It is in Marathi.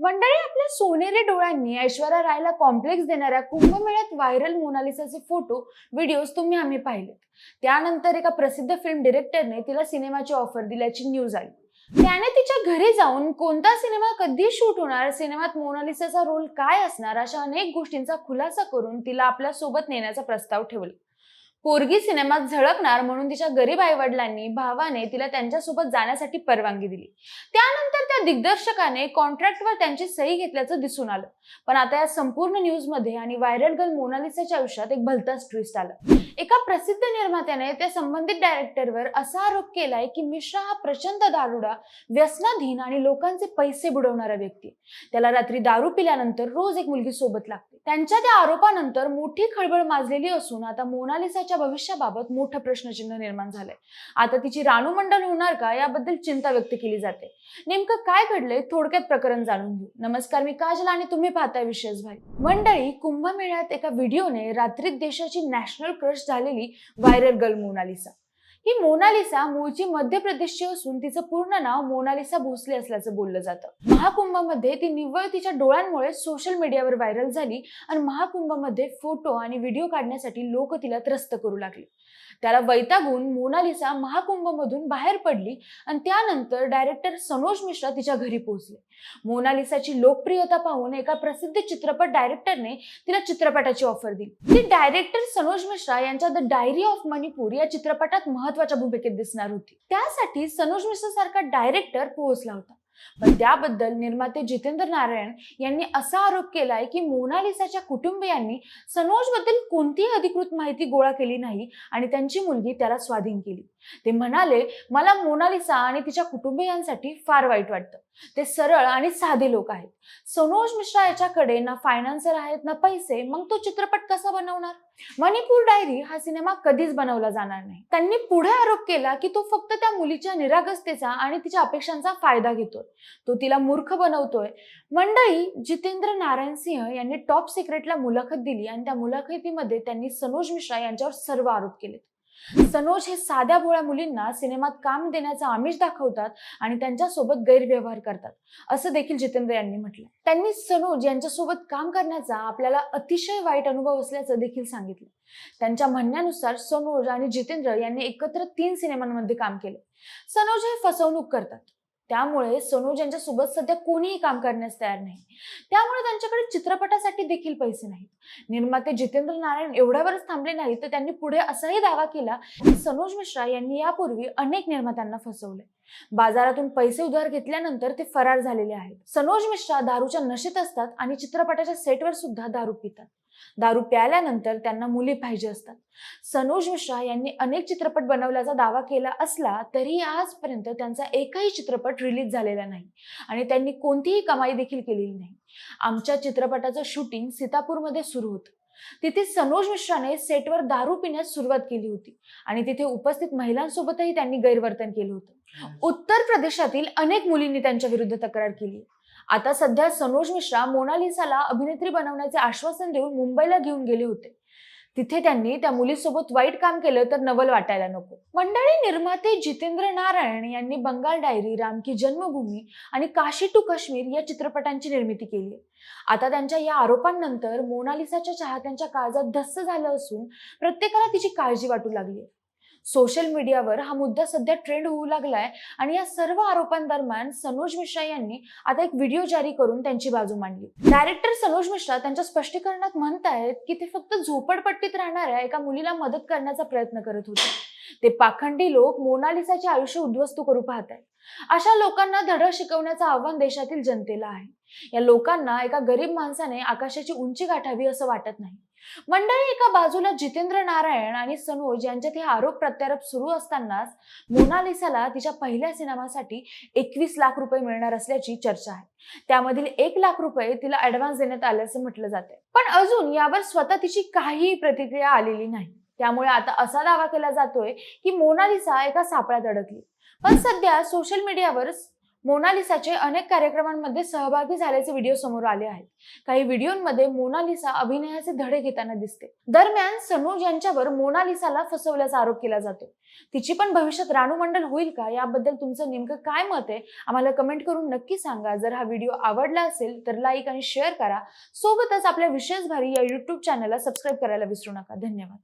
मंडळी आपल्या सोनेरी डोळ्यांनी ऐश्वर्या रायला कॉम्प्लेक्स देणाऱ्या कुंभमेळ्यात व्हायरल मोनालिसाचे फोटो व्हिडिओज तुम्ही आम्ही पाहिलेत. त्यानंतर एका प्रसिद्ध फिल्म डिरेक्टरने तिला सिनेमाची ऑफर दिल्याची न्यूज आली. त्याने तिच्या घरी जाऊन कोणता सिनेमा कधी शूट होणार सिनेमात मोनालिसाचा रोल काय असणार अशा अनेक गोष्टींचा खुलासा करून तिला आपल्यासोबत नेण्याचा प्रस्ताव ठेवला. पोरगी सिनेमात झळकणार म्हणून तिच्या गरीब आईवडिलांनी भावाने तिला त्यांच्यासोबत जाण्यासाठी परवानगी दिली. त्यानंतर त्या दिग्दर्शकाने कॉन्ट्रॅक्टवर त्यांची सही घेतल्याचं दिसून आलं. पण आता या संपूर्ण न्यूजमध्ये आणि व्हायरल गर्ल मोनालिसाच्या आयुष्यात एक भलताच ट्विस्ट आला. एका प्रसिद्ध निर्मात्याने त्या संबंधित डायरेक्टरवर असा आरोप केलाय की मिश्रा हा प्रचंड दारुडा व्यसनाधीन आणि लोकांचे पैसे बुडवणारा व्यक्ती. त्याला रात्री दारू पिल्यानंतर रोज एक मुलगी सोबत लागते. त्यांच्या त्या आरोपानंतर मोठी खळबळ माजलेली असून आता मोनालिसाच्या भविष्याबाबत मोठं प्रश्नचिन्ह निर्माण झालंय. आता तिची रानू मंडल होणार का याबद्दल चिंता व्यक्त केली जाते. नेमकं काय घडलंय थोडक्यात प्रकरण जाणून घेऊ. नमस्कार मी काजल आणि तुम्ही पाहताय विशेष भाई. मंडळी कुंभमेळ्यात एका व्हिडिओने रात्रीत देशाची नॅशनल क्रश झालेली व्हायरल गर्ल मोनालिसा. ही मोनालिसा मूळची मध्य प्रदेशची असून तिचं पूर्ण नाव मोनालिसा भोसले असल्याचं बोललं जातं. महाकुंभामध्ये ती निव्वळ तिच्या डोळ्यांमुळे सोशल मीडियावर व्हायरल झाली आणि महाकुंभामध्ये फोटो आणि व्हिडिओ काढण्यासाठी लोक तिला त्रस्त करू लागले. त्याला वैतागून मोनालिसा महाकुंभमधून बाहेर पडली आणि त्यानंतर डायरेक्टर सनोज मिश्रा तिच्या घरी पोहोचले. मोनालिसाची लोकप्रियता पाहून एका प्रसिद्ध चित्रपट डायरेक्टरने तिला चित्रपटाची ऑफर दिली. ती डायरेक्टर सनोज मिश्रा यांच्या द डायरी ऑफ मणिपूर या चित्रपटात महत्त्वाच्या भूमिकेत दिसणार होती. त्यासाठी सनोज मिश्र सारखा डायरेक्टर पोहोचला होता. पण त्याबद्दल निर्माते जितेंद्र नारायण यांनी असा आरोप केलाय की मोनालिसाच्या कुटुंबियांनी सनोजबद्दल कोणतीही अधिकृत माहिती गोळा केली नाही आणि त्यांची मुलगी त्याला स्वाधीन केली. ते म्हणाले मला मोनालिसा आणि तिच्या कुटुंबियांसाठी फार वाईट वाटतं. ते सरळ आणि साधे लोक आहेत. सनोज मिश्रा याच्याकडे ना फायनान्सर आहेत ना पैसे. मग तो चित्रपट कसा बनवणार? मणिपूर डायरी हा सिनेमा कधीच बनवला जाणार नाही. त्यांनी पुढे आरोप केला की तो फक्त त्या मुलीच्या निरागसतेचा आणि तिच्या अपेक्षांचा फायदा घेतोय. तो तिला मूर्ख बनवतोय. मंडळी जितेंद्र नारायण सिंह यांनी टॉप सिक्रेटला मुलाखत दिली आणि त्या मुलाखतीमध्ये त्यांनी सनोज मिश्रा यांच्यावर सर्व आरोप केले सनोज हे साध्या भोळ्या मुलींना सिनेमात काम देण्याचा आमिष दाखवतात आणि त्यांच्यासोबत गैरव्यवहार करतात. असं देखील जितेंद्र यांनी म्हटलं त्यांनी सनोज यांच्यासोबत काम करण्याचा आपल्याला अतिशय वाईट अनुभव असल्याचं देखील सांगितलं त्यांच्या म्हणण्यानुसार सनोज आणि जितेंद्र यांनी एकत्र तीन सिनेमांमध्ये काम केले. सनोज हे फसवणूक करतात. त्यामुळे सनोज यांच्यासोबत सध्या कोणीही काम करण्यास तयार नाही त्यामुळे त्यांच्याकडे चित्रपटासाठी देखील पैसे नाहीत. निर्माते जितेंद्र नारायण एवढ्यावरच थांबले नाही तर त्यांनी पुढे असाही दावा केला की सनोज मिश्रा यांनी यापूर्वी अनेक निर्मात्यांना फसवले. बाजारातून पैसे उधार घेतल्यानंतर ते फरार झालेले आहेत. सनोज मिश्रा दारूच्या नशेत असतात आणि चित्रपटाच्या सेटवर सुद्धा दारू पितात. दारू प्यायल्यानंतर त्यांना मुली पाहिजे असतात. सनोज मिश्रा यांनी अनेक चित्रपट बनवल्याचा दावा केला असला तरी आजपर्यंत त्यांचा एकही चित्रपट रिलीज झालेला नाही आणि त्यांनी कोणतीही कमाई देखील केलेली नाही. आमच्या चित्रपटाचं शूटिंग सीतापूरमध्ये सुरू होतं. तिथे सनोज मिश्राने सेटवर दारू पिण्यास सुरुवात केली होती आणि तिथे उपस्थित महिलांसोबतही त्यांनी गैरवर्तन केलं होतं. उत्तर प्रदेशातील अनेक मुलींनी त्यांच्या विरुद्ध तक्रार केली. आता सध्या सनोज मिश्रा मोनालिसाला अभिनेत्री बनवण्याचे आश्वासन देऊन मुंबईला घेऊन गेले होते. तिथे त्यांनी त्या मुलीसोबत वाईट काम केलं तर नवल वाटायला नको. मंडळी निर्माते जितेंद्र नारायण यांनी बंगाल डायरी राम की जन्मभूमी आणि काशी टू काश्मीर या चित्रपटांची निर्मिती केली. आहे आता त्यांच्या या आरोपांनंतर मोनालिसाच्या चाहत्यांच्या काळजात धस्स झालं असून प्रत्येकाला तिची काळजी वाटू लागली आहे. सोशल मीडियावर हा मुद्दा सध्या ट्रेंड होऊ लागलाय. आणि या सर्व आरोपांदरम्यान सनोज मिश्रा यांनी आता एक व्हिडिओ जारी करून त्यांची बाजू मांडली. डायरेक्टर सनोज मिश्रा त्यांच्या स्पष्टीकरणात म्हणतायत की ते फक्त झोपडपट्टीत राहणाऱ्या एका मुलीला मदत करण्याचा प्रयत्न करत होते. ते पाखंडी लोक मोनालिसाचे आयुष्य उद्ध्वस्त करू पाहत आहेत अशा लोकांना धडा शिकवण्याचं आव्हान देशातील जनतेला आहे. या लोकांना एका गरीब माणसाने आकाशाची उंची गाठावी असं वाटत नाही. मंडळी एका बाजूला जितेंद्र नारायण आणि सनोज यांच्यात हे आरोप प्रत्यारोप सुरू असतानाच मोनालिसाला तिच्या पहिल्या सिनेमासाठी एकवीस लाख रुपये मिळणार असल्याची चर्चा आहे. त्यामधील एक लाख रुपये तिला ऍडव्हान्स देण्यात आल्याचं म्हटलं जाते पण अजून यावर स्वतः तिची काहीही प्रतिक्रिया आलेली नाही. त्यामुळे आता असा दावा केला जातोय की मोनालिसा एका सापळ्यात अडकली. पण सध्या सोशल मीडियावर मोनालिसाचे अनेक कार्यक्रमांमध्ये सहभागी झाल्याचे व्हिडिओ समोर आले आहेत. काही व्हिडिओमध्ये मोनालिसा अभिनयाचे धडे घेताना दिसते. दरम्यान सनूज यांच्यावर मोनालिसाला फसवल्याचा आरोप केला जातो तिची पण भविष्यात राणू मंडल होईल का? याबद्दल तुमचं नेमकं काय मत आहे? आम्हाला कमेंट करून नक्की सांगा. जर हा व्हिडिओ आवडला असेल तर लाईक आणि शेअर करा. सोबतच आपल्या विशेष भारी या युट्यूब चॅनलला सबस्क्राईब करायला विसरू नका. धन्यवाद.